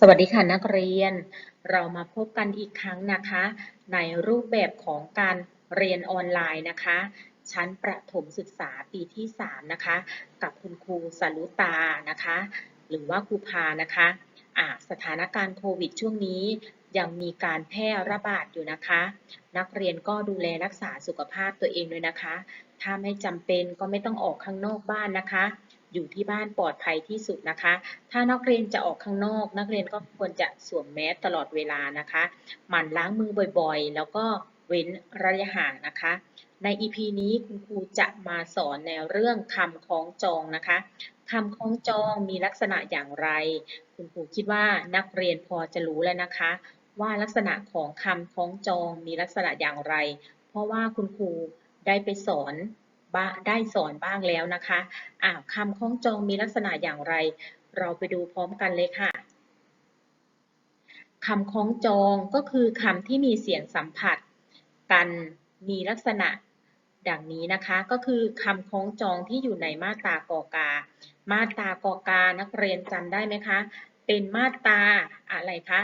สวัสดีค่ะนักเรียน เรามาพบกันอีกครั้งนะคะ ในรูปแบบของการเรียนออนไลน์นะคะ ชั้นประถมศึกษาปีที่ 3 นะคะ กับคุณครูสรุตานะคะ หรือว่าครูพานะคะอ่าสถานการณ์โควิดช่วงนี้ยังมีการแพร่ระบาดอยู่นะคะ นักเรียนก็ดูแลรักษาสุขภาพตัวเองด้วยนะคะ ถ้าไม่จำเป็นก็ไม่ต้องออกข้างนอกบ้านนะคะ อยู่ที่บ้านปลอดภัยที่สุดนะคะ ถ้านักเรียนจะออกข้างนอก นักเรียนก็ควรจะสวมแมสตลอดเวลานะคะ หมั่นล้างมือบ่อยๆ แล้วก็เว้นระยะห่างนะคะ ใน EP นี้คุณครูจะมาสอนในวเรื่องคำคล้องจองนะคะคำคล้องจองมีลักษณะอย่างไร คุณครูคิดว่านักเรียนพอจะรู้แล้วนะคะ ว่าลักษณะของคำคล้องจองมีลักษณะอย่างไร เพราะว่าคุณครูได้ไปสอน ได้สอนบ้างแล้วนะคะอ่าคำคล้องจองมีลักษณะอย่างไร เราไปดูพร้อมกันเลยค่ะคำคล้องจองก็คือคำที่มีเสียงสัมผัส กันมีลักษณะดังนี้นะคะก็คือคำคล้องจองที่อยู่ในมาตรากอกา มาตรากอกานักเรียนจำได้ไหมคะ เป็นมาตราอะไรคะ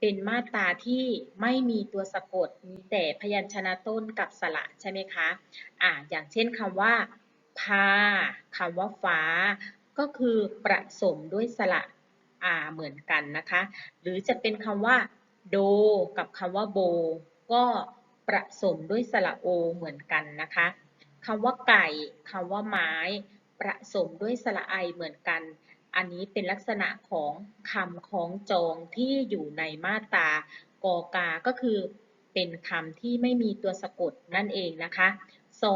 เป็นมาตราที่ไม่มีตัวสะกด มีแต่พยัญชนะต้นกับสระใช่ไหมคะอ่าอย่างเช่นคำว่าพาคำว่าฟ้า ก็คือประสมด้วยสระอาเหมือนกันนะคะ หรือจะเป็นคำว่าโด กับคำว่าโบ ก็ประสมด้วยสระโอเหมือนกันนะคะคำว่าไก่คำว่าไม้ ประสมด้วยสระไอเหมือนกัน อันนี้เป็นลักษณะของคำคล้องจองที่อยู่ในมาตรากอกา ก็คือเป็นคำที่ไม่มีตัวสะกดนั่นเองนะคะ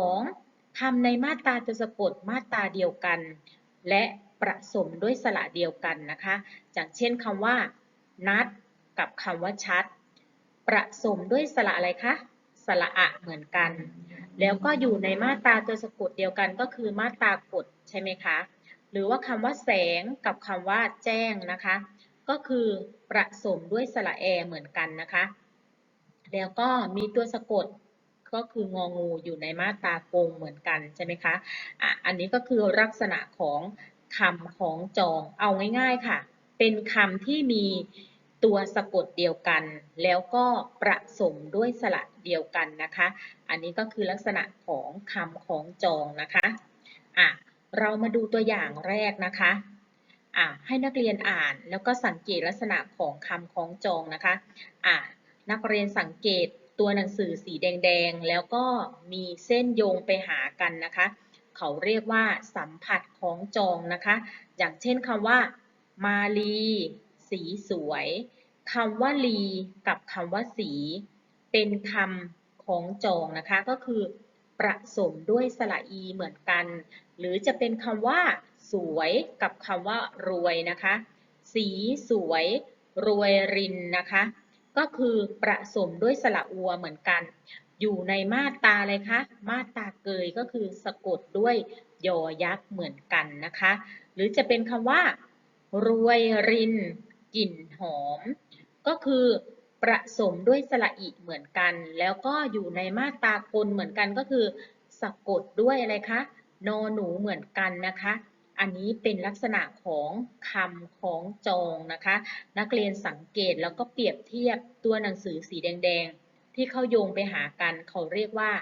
2. คำในมาตราตัวสะกดมาตราเดียวกัน และประสมด้วยสระเดียวกันนะคะอย่างเช่นคำว่า นัด กับคำว่าชัด ประสมด้วยสระอะไรคะ สระอะเหมือนกัน แล้วก็อยู่ในมาตราตัวสะกดเดียวกันก็คือมาตรากฎใช่ไหมคะ หรือว่าคำว่าแสงกับคำว่าแจ้งนะคะ ก็คือประสมด้วยสระแอเหมือนกันนะคะ แล้วก็มีตัวสะกดก็คืององูอยู่ในมาตากงเหมือนกันใช่ไหมคะอะอันนี้ก็คือลักษณะของคำของจองเอาง่ายๆค่ะ เป็นคำที่มีตัวสะกดเดียวกัน แล้วก็ประสมด้วยสระเดียวกันนะคะ อันนี้ก็คือลักษณะของคำของจองนะคะอะ เรามาดูตัวอย่างแรกนะคะอะให้นักเรียนอ่านแล้วก็สังเกตลักษณะของคำของจองนะคะอะนักเรียนสังเกตตัวหนังสือสีแดงๆ แล้วก็มีเส้นโยงไปหากันนะคะ เขาเรียกว่าสัมผัสของจองนะคะ อย่างเช่นคำว่า มาลี สีสวยคำว่าลี กับคำว่าสี เป็นคำของจองนะคะ ก็คือ ประสมด้วยสระอีเหมือนกัน หรือจะเป็นคำว่า สวยกับคำว่ารวยนะคะ สีสวย รวยรินนะคะ ก็คือประสมด้วยสระอัวเหมือนกัน อยู่ในมาตาอะไรคะมาตาเกยก็คือสะกดด้วยยอยักษ์เหมือนกันนะคะ หรือจะเป็นคำว่า รวยรินกลิ่นหอม ก็คือ ประสมด้วยสระอิเหมือนกัน แล้วก็อยู่ในมาตรากลเหมือนกันก็คือสะกดด้วยอะไรคะนอหนูเหมือนกันนะคะ อันนี้เป็นลักษณะของคำของจองนะคะ นักเรียนสังเกตแล้วก็เปรียบเทียบตัวหนังสือสีแดง ๆ ที่เขาโยงไปหากันเขาเรียกว่า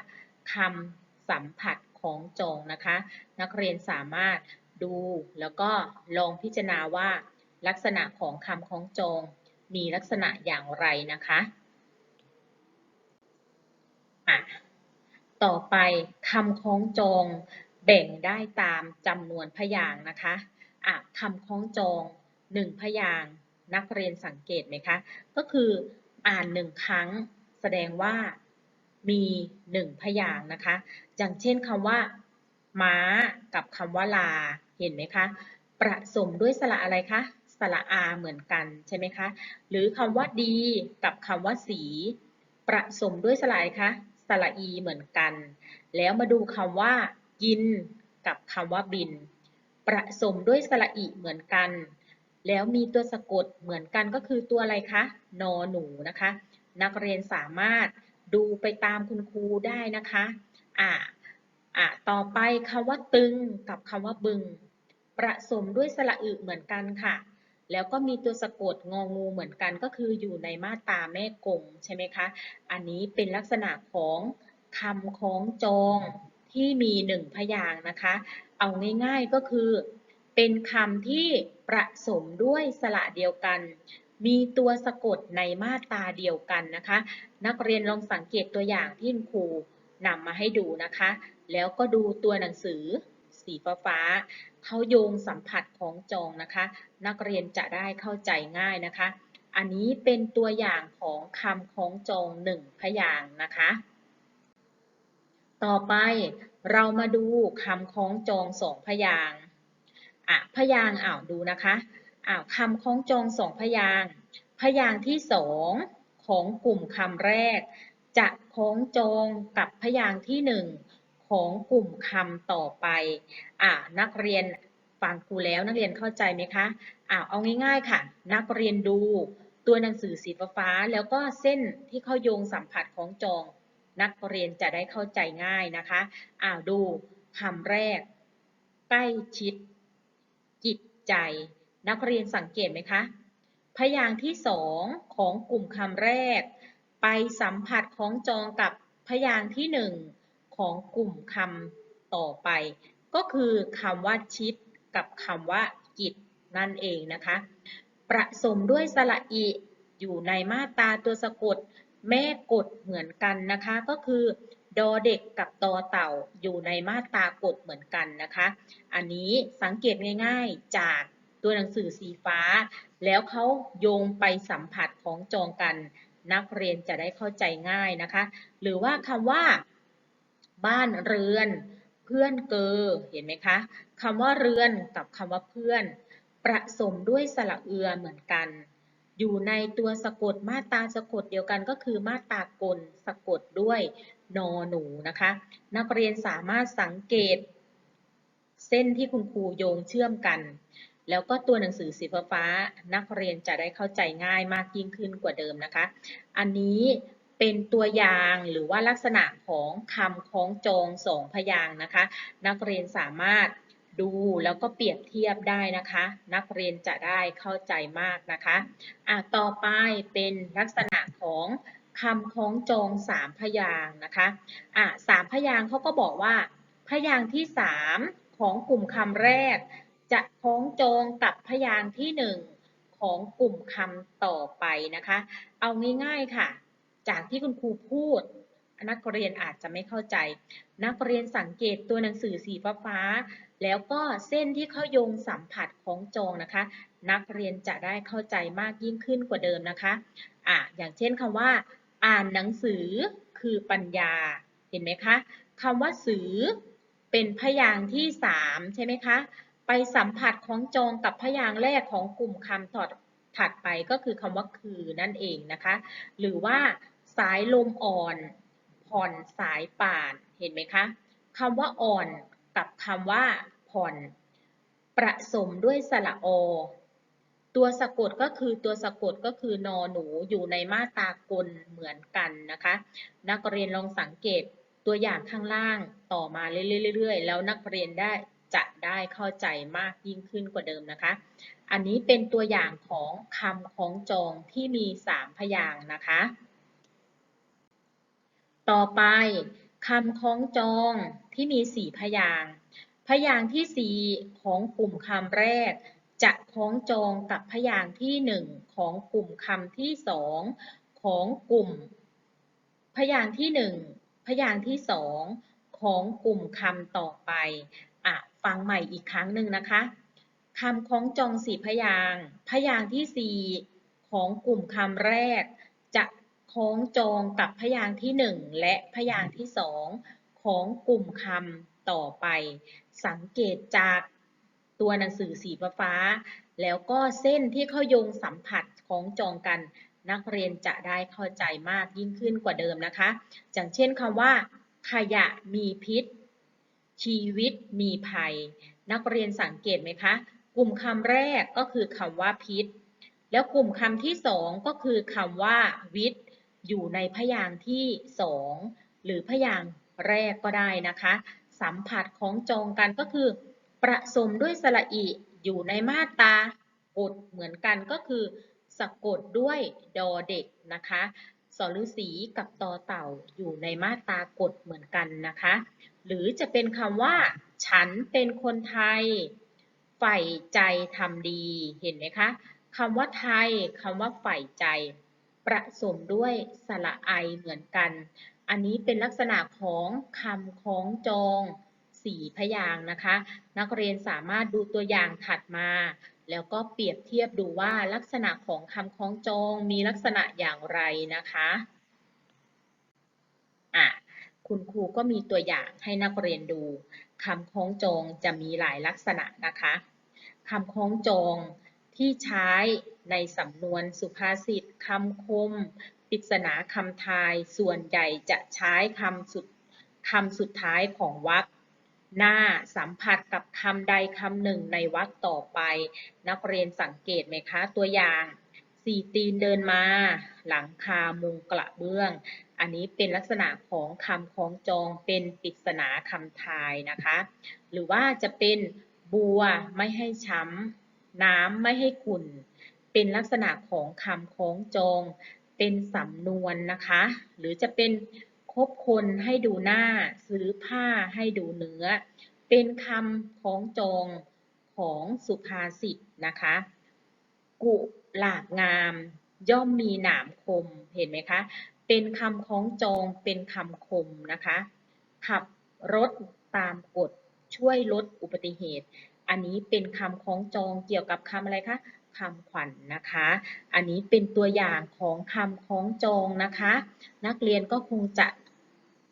คำสัมผัสของจองนะคะ นักเรียนสามารถดูแล้วก็ลองพิจารณาว่าลักษณะของคำของจอง มีลักษณะอย่างไรนะคะอะต่อไปคำคล้องจองแบ่งได้ตามจำนวนพยางค์นะคะอะคำคล้องจองหนึ่งพยางค์นักเรียนสังเกตไหมคะ ก็คืออ่านหนึ่งครั้งแสดงว่ามีหนึ่งพยางค์นะคะ อย่างเช่นคำว่า ม้ากับคำว่าลา เห็นไหมคะ ประสมด้วยสระอะไรคะ สระอาเหมือนกันใช่ไหมคะ หรือคำว่าดีกับคำว่าสี ประสมด้วยสระคะสระอีเหมือนกัน แล้วมาดูคำว่า กิน กับคำว่าบิน ประสมด้วยสระอีเหมือนกัน แล้วมีตัวสะกดเหมือนกันก็คือตัวอะไรคะนอหนูนะคะ นักเรียนสามารถดูไปตามคุณครูได้นะคะอ่าอ่าต่อไปคำว่าตึงกับคำว่าบึง ประสมด้วยสระอึเหมือนกันค่ะ แล้วก็มีตัวสะกดงองูเหมือนกันก็คืออยู่ในมาตราแม่กงใช่ไหมคะ อันนี้เป็นลักษณะของคำคล้องจองที่มีหนึ่งพยางนะคะ เอาง่ายๆก็คือ เป็นคำที่ประสมด้วยสระเดียวกัน มีตัวสะกดในมาตราเดียวกันนะคะ นักเรียนลองสังเกตตัวอย่างที่คุณครูนำมาให้ดูนะคะ แล้วก็ดูตัวหนังสือ สีฟ้าฟาเขาโยงสัมผัสของจองนะคะ นักเรียนจะได้เข้าใจง่ายนะคะ อันนี้เป็นตัวอย่างของคำคล้องจองหนึ่งพยางนะคะ ต่อไปเรามาดูคำคล้องจองสองพยางอะพยางอ่าวดูนะคะอ่าวคำคล้องจองสองพยางพยางที่สองของกลุ่มคำแรก จะคล้องจองกับพยางที่หนึ่ง ของกลุ่มคำต่อไปอะนักเรียนฟังครูแล้วนักเรียนเข้าใจไหมคะอะเอาง่ายๆค่ะ นักเรียนดูตัวหนังสือสีฟ้าแล้วก็เส้นที่เขาโยงสัมผัสของจอง นักเรียนจะได้เข้าใจง่ายนะคะอ้าดูคำแรก ใกล้ชิด จิตใจ นักเรียนสังเกตไหมคะ พยางค์ที่สองของกลุ่มคำแรก ไปสัมผัสของจองกับพยางค์ที่หนึ่ง ของกลุ่มคำต่อไป ก็คือคำว่าชิดกับคำว่ากิจนั่นเองนะคะ ประสมด้วยสระอิอยู่ในมาตราตัวสะกด แม่กดเหมือนกันนะคะ ก็คือ ดอเด็กกับตอเต่าอยู่ในมาตรากดเหมือนกันนะคะ อันนี้สังเกตง่ายๆจากตัวหนังสือสีฟ้า แล้วเขาโยงไปสัมผัสของจองกัน นักเรียนจะได้เข้าใจง่ายนะคะ หรือว่าคำว่า บ้านเรือน เพื่อนเกอ เห็นไหมคะคำว่าเรือนกับคำว่าเพื่อน ประสมด้วยสระเอือเหมือนกัน อยู่ในตัวสะกดมาตราสะกดเดียวกันก็คือมาตรากลสะกดด้วยนอหนูนะคะ นักเรียนสามารถสังเกต เส้นที่คุณครูโยงเชื่อมกัน แล้วก็ตัวหนังสือสีฟ้านักเรียนจะได้เข้าใจง่ายมากยิ่งขึ้นกว่าเดิมนะคะ อันนี้ เป็นตัวอย่างหรือว่าลักษณะของคำคล้องจองสองพยางนะคะ นักเรียนสามารถดูแล้วก็เปรียบเทียบได้นะคะ นักเรียนจะได้เข้าใจมากนะคะอะต่อไปเป็นลักษณะของคำคล้องจองสามพยางนะคะอะสามพยางเขาก็บอกว่า พยางที่สามของกลุ่มคำแรก จะคล้องจองกับพยางที่หนึ่งของกลุ่มคำต่อไปนะคะ เอาง่ายๆค่ะ จากที่คุณครูพูด นักเรียนอาจจะไม่เข้าใจ นักเรียนสังเกตตัวหนังสือสีฟ้าแล้วก็เส้นที่เขาโยงสัมผัสของจองนะคะ นักเรียนจะได้เข้าใจมากยิ่งขึ้นกว่าเดิมนะคะอะอย่างเช่นคำว่า อ่านหนังสือคือปัญญาเห็นไหมคะคำว่าสือเป็นพยางค์ที่สามใช่ไหมคะ ไปสัมผัสของจองกับพยางค์แรกของกลุ่มคำถอดถัดไปก็คือคำว่าคือนั่นเองนะคะ หรือว่า สายลมอ่อน ผ่อนสายป่าน เห็นไหมคะคำว่าอ่อนกับคำว่าผ่อน ประสมด้วยสระอ ตัวสะกดก็คือตัวสะกดก็คือนอหนูอยู่ในมาตากลเหมือนกันนะคะ นักเรียนลองสังเกตตัวอย่างข้างล่างต่อมาเรื่อยๆแล้วนักเรียนได้จะได้เข้าใจมากยิ่งขึ้นกว่าเดิมนะคะ อันนี้เป็นตัวอย่างของคำคล้องจองที่มี 3 พยางค์นะคะ ต่อไปคำคล้องจองที่มี4พยางค์พยางค์ที่ของกลุ่มคำแรก จะคล้องจองกับพยางค์ที่1ของกลุ่มคำที่2ของกลุ่ม พยางค์ที่1พยางค์ที่2ของกลุ่มคำต่อไปอะฟังใหม่อีกครั้งหนึ่งนะคะคำคล้องจองสี่พยางค์พยางค์ที่ของกลุ่มคำแรก จะ คล้องจองกับพยางค์ที่ 1 และพยางค์ที่ 2 ของกลุ่มคำต่อไป สังเกตจากตัวหนังสือสีฟ้า แล้วก็เส้นที่เขาโยงสัมผัสของจองกัน นักเรียนจะได้เข้าใจมากยิ่งขึ้นกว่าเดิมนะคะอย่างเช่นคำว่า ขยะมีพิษ ชีวิตมีภัย นักเรียนสังเกตไหมคะ กลุ่มคำแรกก็คือคำว่าพิษแล้วกลุ่มคำที่สองก็คือคำว่าวิทย์ อยู่ในพยางค์ที่สองหรือพยางค์แรกก็ได้นะคะ สัมผัสของจองกันก็คือ ประสมด้วยสระอิอยู่ในมาตรากดเหมือนกันก็คือสะกดด้วยดอเด็กนะคะสอฤาษีกับตอเต่าอยู่ในมาตรากฎเหมือนกันนะคะ หรือจะเป็นคำว่า ฉันเป็นคนไทย ใฝ่ใจทำดี เห็นไหมคะคำว่าไทยคำว่าใฝ่ใจ ประสมด้วยสระไอเหมือนกัน อันนี้เป็นลักษณะของคำคองจองสีพยางค์นะคะ นักเรียนสามารถดูตัวอย่างถัดมา แล้วก็เปรียบเทียบดูว่าลักษณะของคำคล้องจองมีลักษณะอย่างไรนะคะอะคุณครูก็มีตัวอย่างให้นักเรียนดูคำคล้องจองจะมีหลายลักษณะนะคะคำคล้องจองที่ใช้ ในสำนวนสุภาษิตคำคมปริศนาคำทาย ส่วนใหญ่จะใช้คำสุดคำสุดท้ายของวรรคหน้าสัมผัสกับคำใดคำหนึ่งในวรรคต่อไป นักเรียนสังเกตไหมคะตัวอย่างสี่ตีนเดินมา หลังคามุงกระเบื้อง อันนี้เป็นลักษณะของคำคล้องจองเป็นปริศนาคำทายนะคะ หรือว่าจะเป็นบัวไม่ให้ช้ำน้ำไม่ให้ขุ่น เป็นลักษณะของคำคล้องจอง เป็นสำนวนนะคะ หรือจะเป็นคบคนให้ดูหน้า ซื้อผ้าให้ดูเนื้อ เป็นคำคล้องจองของสุภาษิตนะคะ กุหลาบงาม ย่อมมีหนามคม เห็นไหมคะ เป็นคำคล้องจอง เป็นคำคมนะคะ ขับรถตามกฎช่วยลดอุบัติเหตุ อันนี้เป็นคำคล้องจองเกี่ยวกับคำอะไรคะ คำขวัญนนะคะ อันนี้เป็นตัวอย่างของคำคล้องจองนะคะ นักเรียนก็คงจะ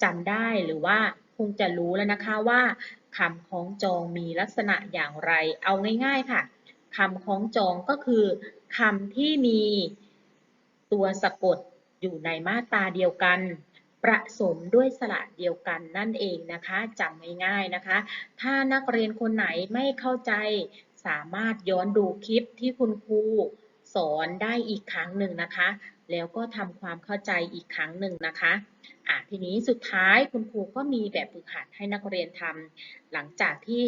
จำได้หรือว่าคงจะรู้แล้วนะคะว่าคำคล้องจองมีลักษณะอย่างไร เอาง่ายๆค่ะคำคล้องจองก็คือคำที่มีตัวสะกดอยู่ในมาตราเดียวกัน ประสมด้วยสระเดียวกันนั่นเองนะคะจำง่ายๆนะคะ ถ้านักเรียนคนไหนไม่เข้าใจ สามารถย้อนดูคลิปที่คุณครูสอนได้อีกครั้งหนึ่งนะคะ แล้วก็ทำความเข้าใจอีกครั้งหนึ่งนะคะอะทีนี้สุดท้ายคุณครูก็มีแบบฝึกหัดให้นักเรียนทำหลังจากที่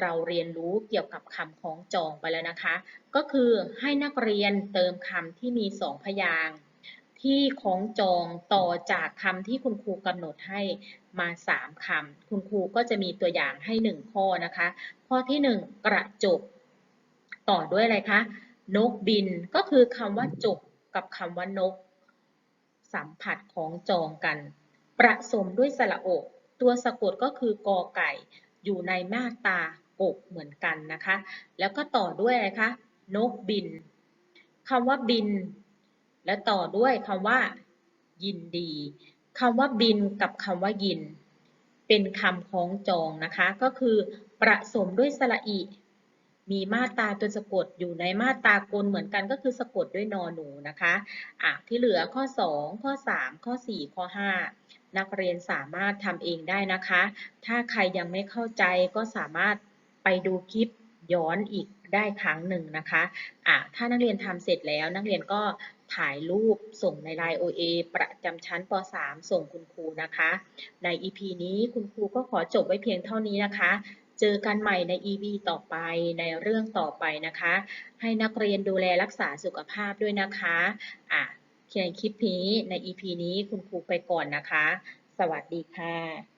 เราเรียนรู้เกี่ยวกับคำคล้องจองไปแล้วนะคะ ก็คือให้นักเรียนเติมคำที่มีสองพยางค์ ที่คล้องจองต่อจากคำที่คุณครูกำหนดให้มาสามคำคุณครูก็จะมีตัวอย่างให้หนึ่งข้อนะคะ ข้อที่หนึ่งกระจก ต่อด้วยอะไรคะนกบินก็คือคำว่าจกกับคำว่านก สัมผัสของจองกัน ประสมด้วยสระอกตัวสะกดก็คือกอไก่อยู่ในมาตรากเหมือนกันนะคะ แล้วก็ต่อด้วยอะไรคะนกบินคำว่าบิน และต่อด้วยคำว่า ยินดีคำว่าบินกับคำว่ายิน เป็นคำคล้องจองนะคะ ก็คือประสมด้วยสระอิ มีมาตราตัวสะกดอยู่ในมาตรากลเหมือนกันก็คือสะกดด้วยนอหนูนะคะอะที่เหลือข้อ 2 ข้อ 3 ข้อ 4 ข้อ 5 นักเรียนสามารถทำเองได้นะคะ ถ้าใครยังไม่เข้าใจก็สามารถไปดูคลิปย้อนอีก ได้ครั้งหนึ่งนะคะอะถ้านักเรียนทำเสร็จแล้วนักเรียนก็ถ่ายรูปส่งในไลน์ OA ประจำชั้นป .3 ส่งคุณครูนะคะ ใน EP นี้คุณครูก็ขอจบไว้เพียงเท่านี้นะคะ เจอกันใหม่ใน EP ต่อไปในเรื่องต่อไปนะคะ ให้นักเรียนดูแลรักษาสุขภาพด้วยนะคะอะเขียนคลิปนี้ใน EP นี้คุณครูไปก่อนนะคะ สวัสดีค่ะ